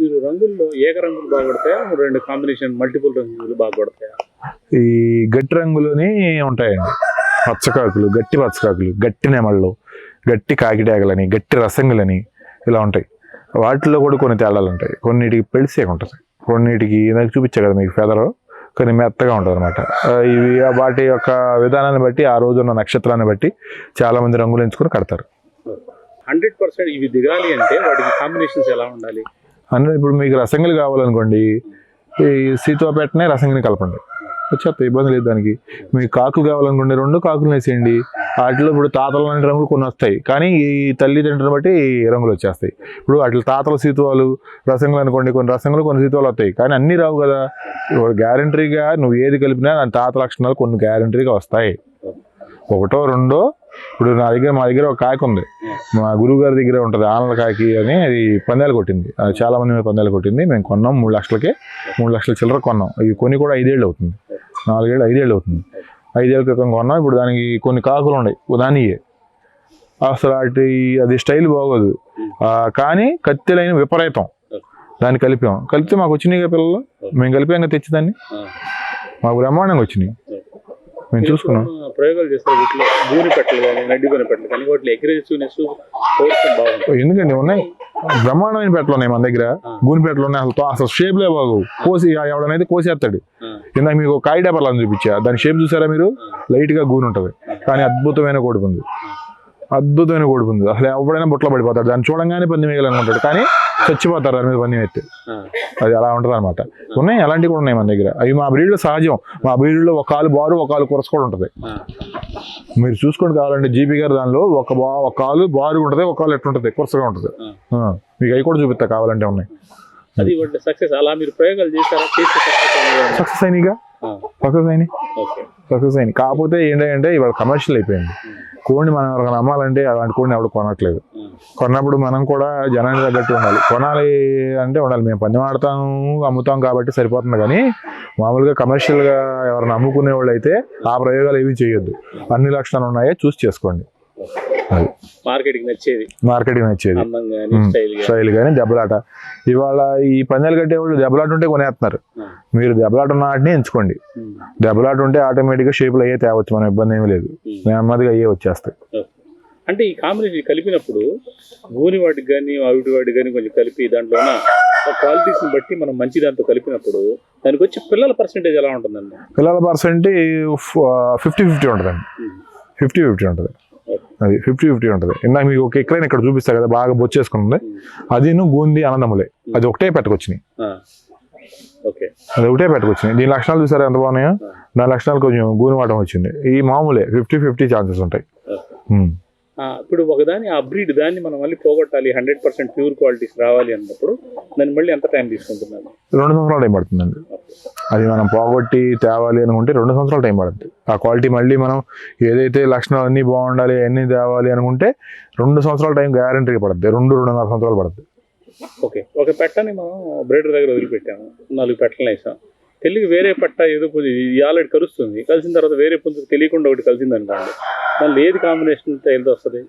రంగుల్లో ఏక రంగులు బాగా కొడతాయా? రెండు కాంబినేషన్ మల్టిపుల్ రంగులు బాగా కొడతాయా? ఈ గట్టి రంగులోని ఉంటాయండి. పచ్చకాకులు గట్టి పచ్చకాకులు గట్టి నెమళ్ళు గట్టి కాకిడాగలని గట్టి రసంగులని ఇలా ఉంటాయి. వాటిలో కూడా కొన్ని తేడాలు ఉంటాయి. కొన్నిటికి పెడిసే ఉంటుంది. కొన్నిటికి నాకు చూపించా కదా మీకు ఫెదర్. కొన్ని మెత్తగా ఉంటుంది అనమాట ఇవి వాటి యొక్క విధానాన్ని బట్టి ఆ రోజు ఉన్న నక్షత్రాన్ని బట్టి చాలా మంది రంగులు ఎంచుకొని కడతారు. హండ్రెడ్ పర్సెంట్ ఇవి దిగాలి అంటే వాటికి కాంబినేషన్స్ ఎలా ఉండాలి? అంటే ఇప్పుడు మీకు రసంగులు కావాలనుకోండి ఈ సీతోపేటనే రసంగిని కలపండి. వచ్చేస్తాయి ఇబ్బంది లేదు దానికి. మీకు కాకులు కావాలనుకోండి రెండు కాకులు వేసేయండి. వాటిలో ఇప్పుడు తాతలు లాంటి రంగులు కొన్ని వస్తాయి కానీ ఈ తల్లిదండ్రులను బట్టి రంగులు వచ్చేస్తాయి. ఇప్పుడు వాటిలో తాతల సీతువాలు రసంగులు అనుకోండి కొన్ని రసంగులు కొన్ని సీతువాలు వస్తాయి కానీ అన్నీ రావు కదా. ఇప్పుడు గ్యారంటీగా నువ్వు ఏది కలిపినా దాని తాత లక్షణాలు కొన్ని గ్యారంటీగా వస్తాయి. ఒకటో రెండో ఇప్పుడు నా దగ్గర మా దగ్గర ఒక కాకి ఉంది. మా గురువు గారి దగ్గర ఉంటుంది ఆనల కాకి అని అది పందాలు కొట్టింది. అది చాలా మంది మీద పందాలు కొట్టింది. మేము కొన్నాం మూడు లక్షలకే. మూడు లక్షల చిల్లర కొన్నాం. ఇవి కొన్ని కూడా ఐదేళ్ళు అవుతుంది. నాలుగేళ్ళు ఐదేళ్ళు అవుతుంది. ఐదేళ్ళ క్రితం కొన్నాం. ఇప్పుడు దానికి కొన్ని కాకులు ఉన్నాయి. దానియే అసలు అటు అది స్టైల్ బాగోదు. కానీ కత్తెలైన విపరీతం. దాన్ని కలిపాం. కలిపితే మాకు వచ్చినాయి కదా పిల్లలు? మేము కలిపాం కదా తెచ్చి దాన్ని? మాకు బ్రహ్మాండంగా వచ్చినాయి. మేము చూసుకున్నాం ప్రయోగాలు చేస్తారు? వీటిలో గూని పెట్టలు కానీ నడ్డి గూని పెట్టలు కానీ వాటిలో అగ్రెసివ్నెస్ ఎందుకండి? ఉన్నాయి. బ్రహ్మాండమైన పెట్టలు ఉన్నాయి మన దగ్గర. గూని పెట్టలు ఉన్నాయి. అసలు అసలు షేప్లే బాగు కోసి ఎవడనైతే కోసేస్తాడు. ఇందాక మీకు కాయ డబల్ చూపించా. దాని షేప్ చూసారా మీరు? లైట్గా గూని ఉంటుంది. కానీ అద్భుతమైన కోడి ఉంది అద్భుతమైన కోడి ఉంది అసలు ఎవడైనా బుట్టలో పడిపోతాడు. దాన్ని చూడంగానే పంది మిగలనుకుంటాడు కానీ చచ్చిపోతారు దాని మీద పంది ఎత్తి అది అలా ఉంటుంది అనమాట ఉన్నాయి అలాంటివి కూడా ఉన్నాయి మన దగ్గర. అవి మా బ్రీడ్లో సహజం. మా బ్రీడ్లో ఒక కాలు బారు ఒక కాలు కొరస కూడా ఉంటుంది. మీరు చూసుకోండి కావాలంటే జీపీ గారు దానిలో ఒక బా ఒక కాలు బారు ఉంటుంది ఒక కాలు ఎట్లుంటుంది కొరసగా ఉంటుంది. మీకు అవి కూడా చూపిస్తా కావాలంటే ఉన్నాయి. అది సక్సెస్ అలా మీరు ప్రయోగాలు చేస్తారా చేస్తే సక్సెస్ సక్సెస్ అయినాయిగా? సక్సెస్ అయినాయి సక్సెస్ అయినాయి కాకపోతే ఏంటంటే ఇవాళ కమర్షియల్ అయిపోయింది. కోడిని మనం ఎవరికైనా అమ్మాలంటే అలాంటి కోడిని ఎవడు కొనట్లేదు. కొన్నప్పుడు మనం కూడా జనానికి తగ్గట్టు ఉండాలి. కొనాలి అంటే ఉండాలి. మేము పందెం ఆడతాం అమ్ముతాం కాబట్టి సరిపోతుంది కానీ మామూలుగా కమర్షియల్గా ఎవరైనా అమ్ముకునే వాళ్ళు అయితే ఆ ప్రయోగాలు ఏమీ చేయొద్దు. అన్ని లక్షణాలు ఉన్నాయో చూసి చేసుకోండి. అది. మార్కెటింగ్ నచ్చేది. మార్కెటింగ్ నచ్చేది. అందం కానీ స్టైల్ కానీ దెబ్బలాట. ఇవాళ ఈ పందాలు కట్టేవాళ్ళు దెబ్బలాట ఉంటే కొనేస్తున్నారు మీరు దెబ్బలాట ఉన్న వాటిని ఎంచుకోండి. దెబ్బలాట ఉంటే ఆటోమేటిక్గా షేపులు అయ్యే తేవచ్చు మనం ఇబ్బంది ఏమీ లేదు నెమ్మదిగా అయ్యే వచ్చేస్తాయి. అంటే ఈ కాంబినేషన్ కలిపినప్పుడు గూని వాటికి కానీ అవిటి వాటికి కానీ కొంచెం కలిపి దాంట్లో క్వాలిటీస్ని బట్టి మనం మంచి దాంతో కలిపినప్పుడు దానికి వచ్చే పిల్లల పర్సంటేజ్ ఎలా ఉంటుందండి? పిల్లల పర్సెంట్ ఫిఫ్టీ ఫిఫ్టీ ఉంటుందండి. ఫిఫ్టీ ఫిఫ్టీ ఉంటుంది. అది ఫిఫ్టీ ఫిఫ్టీ ఉంటుంది. ఇందాక మీకు ఒక ఎక్కడైనా ఇక్కడ చూపిస్తా కదా బాగా బొచ్చేసుకుని ఉంది అదిను గూంది ఆనందములే అది ఒకటే పెట్టుకొచ్చినాయి. ఓకే. అది ఒకటే పెట్టుకొచ్చినాయి. దీని లక్షణాలు చూసారా? ఎంత బాగున్నాయో? దాని లక్షణాలు కొంచెం గూని వాటం వచ్చింది. ఈ మామూలే ఫిఫ్టీ ఫిఫ్టీ ఛాన్సెస్ ఉంటాయి. ఇప్పుడు ఒకదాని ఆ బ్రీడ్ దాన్ని మనం మళ్ళీ పోగొట్టాలి హండ్రెడ్ పర్సెంట్ ప్యూర్ క్వాలిటీస్ రావాలి అన్నప్పుడు దాన్ని మళ్ళీ ఎంత టైం తీసుకుంటున్నాను? రెండు సంవత్సరాలు టైం పడుతుందండి. అది మనం పోగొట్టి తేవాలి అనుకుంటే రెండు సంవత్సరాలు టైం పడుతుంది. ఆ క్వాలిటీ మళ్ళీ మనం ఏదైతే లక్షణాలు అన్నీ బాగుండాలి అన్నీ తేవాలి అనుకుంటే రెండు సంవత్సరాల టైం గ్యారంటీగా పడుతుంది. రెండు రెండున్నర సంవత్సరాలు పడుతుంది. ఓకే. ఒక పెట్టని మనం బ్రీడర్ దగ్గర వదిలిపెట్టాము. నాలుగు పెట్టలు వేసాం. తెలియక వేరే పట్ట ఏదో కొంచెం ఇది ఆల్రెడీ కలుస్తుంది కలిసిన తర్వాత వేరే పుంజుకు తెలియకుండా ఒకటి కలిసిందంటాండి. మళ్ళీ ఏది కాంబినేషన్ ఏదో వస్తుంది?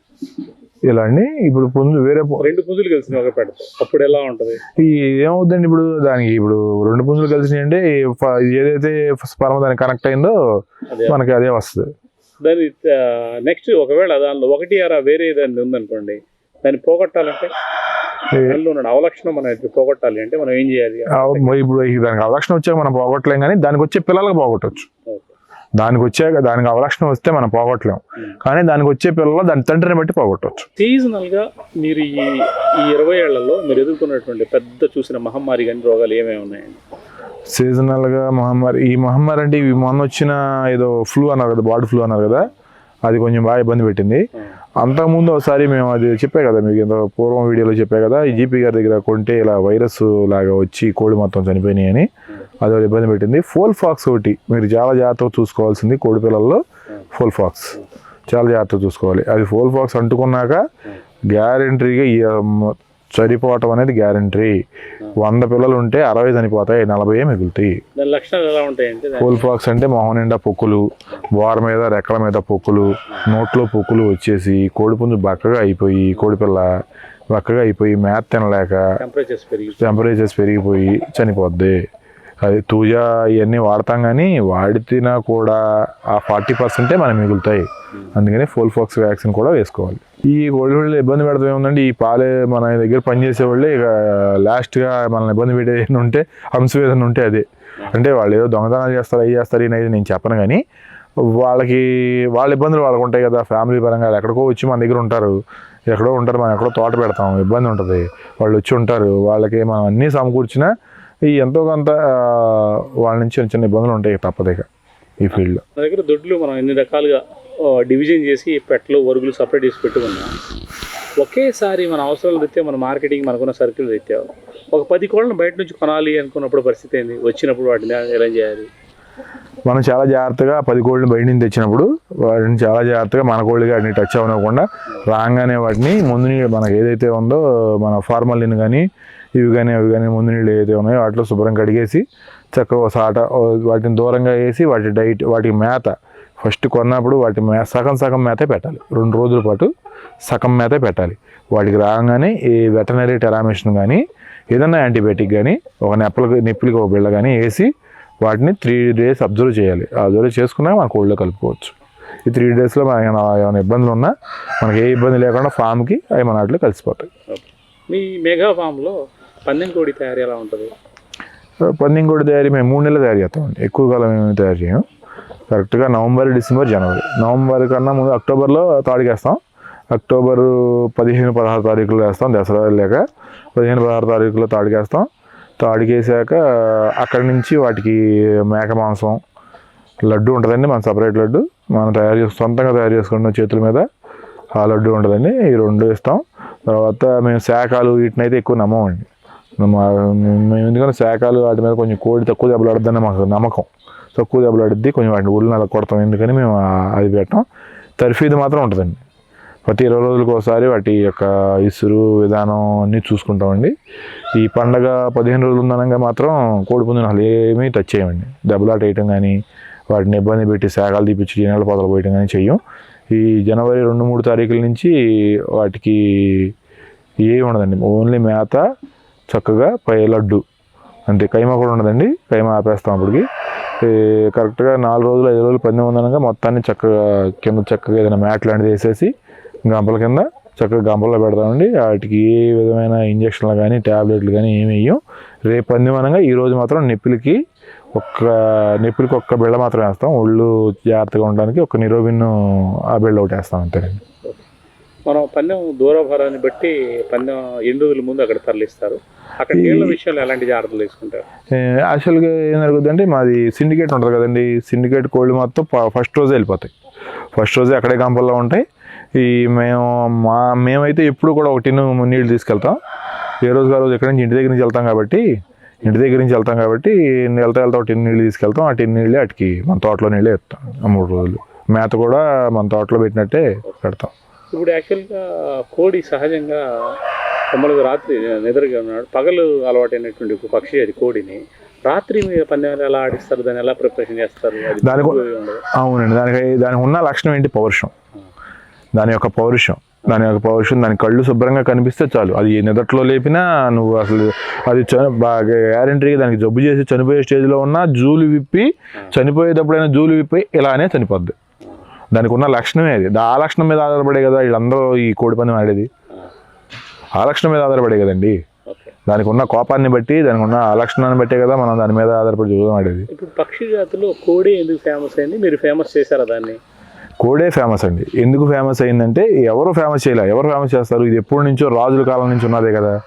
ఇలా అండి? ఇప్పుడు పుంజు వేరే రెండు పుంజులు కలిసిన ఒక పెట్టతో అప్పుడు ఎలా ఉంటది? ఈ ఏమవుతుందండి ఇప్పుడు దానికి? ఇప్పుడు రెండు పుంజులు కలిసినాయి అంటే ఏదైతే స్పర్మ దానికి కనెక్ట్ అయిందో మనకి అదే వస్తుంది. దాని నెక్స్ట్ ఒకవేళ దానిలో ఒకటి అరా వేరే దాన్ని ఉందనుకోండి దాన్ని పోగొట్టాలంటే? అవలక్షణం మనం పోగొట్టాలి అంటే మనం ఏం చేయాలి? ఇప్పుడు దానికి అవలక్షణం వచ్చాక మనం పోగొట్టలేం కానీ దానికి వచ్చే పిల్లలకు పోగొట్టవచ్చు ఓకే. దానికి వచ్చాక దానికి అవలక్షణం వస్తే మనం పోగొట్టలేం. కానీ దానికి వచ్చే పిల్లలు దాని తండ్రిని బట్టి పోగొట్టవచ్చు సీజనల్గా మీరు ఈ ఈ ఇరవై ఏళ్ళలో మీరు ఎదుర్కొన్నటువంటి పెద్ద చూసిన మహమ్మారి కానీ రోగాలు ఏమేమి ఉన్నాయండి? సీజనల్గా మహమ్మారి ఈ మహమ్మారి అంటే ఇవి మొన్న వచ్చిన ఏదో ఫ్లూ అన్నారు కదా బాడీ ఫ్లూ అన్నారు కదా అది కొంచెం బాగా ఇబ్బంది పెట్టింది. అంతకుముందు ఒకసారి మేము అది చెప్పే కదా మీకు ఇంత పూర్వం వీడియోలో చెప్పే కదా ఈ జీపీ గారి దగ్గర కొంటే ఇలా వైరస్ లాగా వచ్చి కోడి మొత్తం చనిపోయినాయి అని అది ఇబ్బంది పెట్టింది. ఫోల్ ఫాక్స్ ఒకటి మీరు చాలా జాగ్రత్తగా చూసుకోవాల్సింది కోడి పిల్లల్లో ఫోల్ ఫాక్స్. చాలా జాగ్రత్తగా చూసుకోవాలి. అది ఫోల్ ఫాక్స్ అంటుకున్నాక గ్యారంటీగా చనిపోవటం అనేది గ్యారంటీ. వంద పిల్లలు ఉంటే అరవై చనిపోతాయి నలభై మిగులుతాయి. ఫుల్ ఫాక్స్ అంటే మొహం నిండా పొక్కులు బోర మీద రెక్కల మీద పొక్కులు నోట్లో పొక్కులు వచ్చేసి కోడిపుంజు బక్కగా అయిపోయి కోడిపిల్ల బక్కగా అయిపోయి మేత తినలేక టెంపరేచర్స్ పెరిగిపోయి చనిపోద్ది. అది తూజా ఇవన్నీ వాడతాం కానీ వాడితేనా కూడా ఆ ఫార్టీ పర్సెంటే మనం మిగులుతాయి. అందుకని ఫుల్ ఫాక్స్ వ్యాక్సిన్ కూడా వేసుకోవాలి. ఈ ఒళ్ళు పిల్లలు ఇబ్బంది పెడతాం ఏముందంటే ఈ పాలే మన దగ్గర పనిచేసే వాళ్ళే ఇక లాస్ట్గా మనల్ని ఇబ్బంది పెట్టే ఉంటే హంసవేదన ఉంటే అదే. అంటే వాళ్ళు ఏదో దొంగతనాలు చేస్తారు అవి చేస్తారు అనేది నేను చెప్పను కానీ వాళ్ళకి వాళ్ళ ఇబ్బందులు వాళ్ళకు ఉంటాయి కదా ఫ్యామిలీ పరంగా. ఎక్కడికో వచ్చి మన దగ్గర ఉంటారు. ఎక్కడో ఉంటారు మనం ఎక్కడో తోట పెడతాం ఇబ్బంది ఉంటుంది. వాళ్ళు వచ్చి ఉంటారు. వాళ్ళకి మనం అన్నీ సమకూర్చినా ఈ ఎంతో కొంత వాళ్ళ నుంచి చిన్న చిన్న ఇబ్బందులు ఉంటాయి తప్పదు ఇక ఈ ఫీల్డ్లో. మన దగ్గర దొడ్లు మనం ఎన్ని రకాలుగా డివిజన్ చేసి పెట్టలు వరుగులు సపరేట్ చేసి పెట్టుకున్నాం. ఒకేసారి మన అవసరాలు రీత్యా మన మార్కెటింగ్ మనకున్న సర్కిల్ రీత్యా ఒక పది కోళ్ళను బయట నుంచి కొనాలి అనుకున్నప్పుడు పరిస్థితి ఏంది? వచ్చినప్పుడు వాటిని ఎలా చేయాలి. మనం చాలా జాగ్రత్తగా పది కోళ్ళని బయట నుంచి తెచ్చినప్పుడు వాటిని చాలా జాగ్రత్తగా మన కోళ్ళకి వాటిని టచ్ అవ్వకుండా రాగానే వాటిని ముందు మనకి ఏదైతే ఉందో మన ఫార్మలిన్ కానీ ఇవి కానీ అవి కానీ ముందు నీళ్ళు ఏదైతే ఉన్నాయో వాటిలో శుభ్రం కడిగేసి చక్కగా సాట వాటిని దూరంగా వేసి వాటి డైట్ వాటి మేత ఫస్ట్ కొన్నప్పుడు వాటి మే సగం సగం మేతే పెట్టాలి. రెండు రోజుల పాటు సగం మేతే పెట్టాలి. వాటికి రాగానే ఈ వెటనరీ టెరామిషన్ కానీ ఏదైనా యాంటీబయాటిక్ కానీ ఒక నెప్పలకి నొప్పిలకి ఒక బిళ్ళ కానీ వేసి వాటిని త్రీ డేస్ అబ్జర్వ్ చేయాలి. అబ్జర్వ్ చేసుకున్నాక మన కోళ్ళలో కలుపుకోవచ్చు. ఈ త్రీ డేస్లో మనకి ఏమైనా ఏమైనా ఇబ్బందులు ఉన్నా మనకి ఏ ఇబ్బంది లేకుండా ఫామ్కి అవి మన వాటిలో కలిసిపోతాయి. మీ మెగా ఫామ్లో పందెం కోడి తయారీ ఎలా ఉంటుంది? పందింగ్ తయారీ మేము మూడు నెలలు తయారు చేస్తామండి ఎక్కువ కాలం మేము తయారు చేయం కరెక్ట్గా నవంబర్ డిసెంబర్ జనవరి. నవంబర్ కన్నా ముందు అక్టోబర్లో తాడికేస్తాం అక్టోబర్ పదిహేను పదహారు తారీఖులో వేస్తాం. దసరా లేక పదిహేను పదహారు తారీఖులో తాడికేస్తాం తాడికేసాక అక్కడి నుంచి వాటికి మేక మాంసం లడ్డు ఉంటుందండి. మన సపరేట్ లడ్డు. మనం తయారు చేసు సొంతంగా తయారు చేసుకున్న చేతుల మీద ఆ లడ్డు ఉంటుందండి. ఈ రెండు ఇస్తాం తర్వాత మేము శాఖలు వీటిని అయితే ఎక్కువ నమ్మమండి. మేము ఎందుకంటే శాఖలు వాటి మీద కొంచెం కోడి తక్కువ దెబ్బలాడుద్దని మాకు నమ్మకం. తక్కువ దెబ్బలాడుద్ది కొంచెం వాటిని ఉళ్ళని అలా కొడతాం. ఎందుకని మేము అది పెట్టాం. తర్ఫీదు మాత్రం ఉంటుందండి. ప్రతి ఇరవై రోజులకు ఒకసారి వాటి యొక్క ఇసురు విధానం అన్నీ చూసుకుంటామండి. ఈ పండగ పదిహేను రోజులు ఉందనగా మాత్రం కోడి పుంజుని అసలు ఏమీ టచ్ చేయమండి. దెబ్బలాట వేయటం కానీ వాటిని ఇబ్బంది పెట్టి శాఖలు తీపిచ్చి నీళ్ళ పొదలు పోయటం కానీ చెయ్యం. ఈ జనవరి రెండు మూడు తారీఖుల నుంచి వాటికి ఏమి ఉండదండి. ఓన్లీ మేత చక్కగా పై లడ్డు. అంతే కైమా కూడా ఉండదండి. కైమా ఆపేస్తాం అప్పటికి. కరెక్ట్గా నాలుగు రోజులు ఐదు రోజులు పందెం ఉందనగా మొత్తాన్ని చక్కగా కింద చక్కగా ఏదైనా మ్యాట్ లాంటిది వేసేసి గంపల కింద చక్కగా గంపల్లో పెడతామండి. వాటికి ఏ విధమైన ఇంజక్షన్లు కానీ ట్యాబ్లెట్లు కానీ ఏమి వేయం. రేపు పందెం అనగా ఈరోజు మాత్రం నొప్పులకి ఒక్క నొప్పులకి ఒక్క బిళ్ళ మాత్రం వేస్తాం. ఒళ్ళు జాగ్రత్తగా ఉండడానికి ఒక నిరోబిన్ ఆ బిళ్ళ ఒకటి వేస్తాం అంతేనండి. మనం పందెం దూరభారాన్ని బట్టి పందెం ఎన్ని రోజుల ముందు అక్కడ తరలిస్తారు. అక్కడ నీళ్ళ విషయంలో ఎలాంటి జాగ్రత్తలు తీసుకుంటారు? యాక్చువల్గా ఏం జరుగుతుందంటే మాది సిండికేట్ ఉంటుంది కదండి. సిండికేట్ కోళ్ళు మొత్తం ఫస్ట్ రోజే వెళ్ళిపోతాయి. ఫస్ట్ రోజే అక్కడే గంపల్లో ఉంటాయి. ఈ మేము మా మేమైతే ఎప్పుడు కూడా ఒక టిన్ను నీళ్ళు తీసుకెళ్తాం. ఏ రోజు ఆ రోజు ఎక్కడి నుంచి ఇంటి దగ్గర నుంచి వెళ్తాం కాబట్టి ఇంటి దగ్గర నుంచి వెళ్తాం కాబట్టి వెళ్తా వెళ్తా ఒక టిన్ నీళ్ళు తీసుకెళ్తాం. ఆ టిన్ నీళ్ళే అటుకి మన తోటలో నీళ్ళే ఎత్తాం. ఆ మూడు రోజులు. మేత కూడా మన తోటలో పెట్టినట్టే పెడతాం. ఇప్పుడు యాక్చువల్గా కోడి సహజంగా మామూలుగా రాత్రి నిద్రగా ఉన్నాడు. పగలు అలవాటైనటువంటి ఒక పక్షి అది కోడిని. రాత్రి మీరు పందెం ఎలా ఆడిస్తారు? దాన్ని ఎలా ప్రిపరేషన్ చేస్తారు? దానికి. అవునండి. దానికి దానికి ఉన్న లక్షణం ఏంటి? పౌరుషం. దాని యొక్క పౌరుషం. దాని యొక్క పౌరుషం దాని కళ్ళు శుభ్రంగా కనిపిస్తే చాలు. అది నిదట్లో లేపినా నువ్వు అసలు అది బాగా గ్యారంటీగా దానికి జబ్బు చేసి చనిపోయే స్టేజ్లో ఉన్నా జూలు విప్పి చనిపోయేటప్పుడైనా జూలు విప్పి ఇలానే చనిపోద్ది. దానికి ఉన్న లక్షణమే అది. ఆ లక్షణం మీద ఆధారపడే కదా వీళ్ళందరూ ఈ కోడి పందెం ఆడేది. ఆ. లక్షణం మీద ఆధారపడే కదండి. దానికి ఉన్న కోపాన్ని బట్టి దానికి ఉన్న ఆ లక్షణాన్ని బట్టే కదా మనం దాని మీద ఆధారపడి చూడడం ఆడేది. ఇప్పుడు పక్షి జాతిలో కోడి ఎందుకు ఫేమస్ అయింది? మీరు ఫేమస్ చేశారా దాన్ని? కోడే ఫేమస్ అండి. ఎందుకు ఫేమస్ అయిందంటే ఎవరు ఫేమస్ చేయలే? ఎవరు ఫేమస్ చేస్తారు? ఇది ఎప్పటి నుంచో రాజుల కాలం నుంచి ఉన్నదే కదా.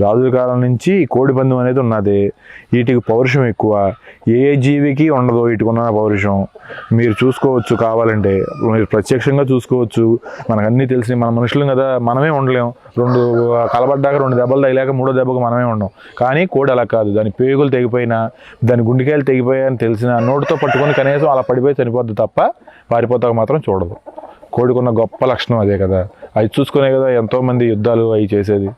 రాజుల కాలం నుంచి కోడి అనేది ఉన్నది. వీటికి పౌరుషం ఎక్కువ. ఏ జీవికి ఉండదు వీటికి ఉన్న పౌరుషం. మీరు చూసుకోవచ్చు కావాలంటే. మీరు ప్రత్యక్షంగా చూసుకోవచ్చు. మనకన్నీ తెలిసి మన మనుషులం కదా మనమే ఉండలేం. రెండు కలబడ్డాక రెండు దెబ్బలు తగిలాక మూడో దెబ్బకు మనమే ఉండం. కానీ కోడి అలా కాదు. దాని పేగులు తెగిపోయినా దాని గుండెకాయలు తెగిపోయాయని తెలిసిన నోటితో పట్టుకొని కనీసం అలా పడిపోయి చనిపోద్ది తప్ప పారిపోతాక మాత్రం చూడదు. కోడికున్న గొప్ప లక్షణం అదే కదా. అది చూసుకునే కదా ఎంతోమంది యుద్ధాలు అవి చేసేది.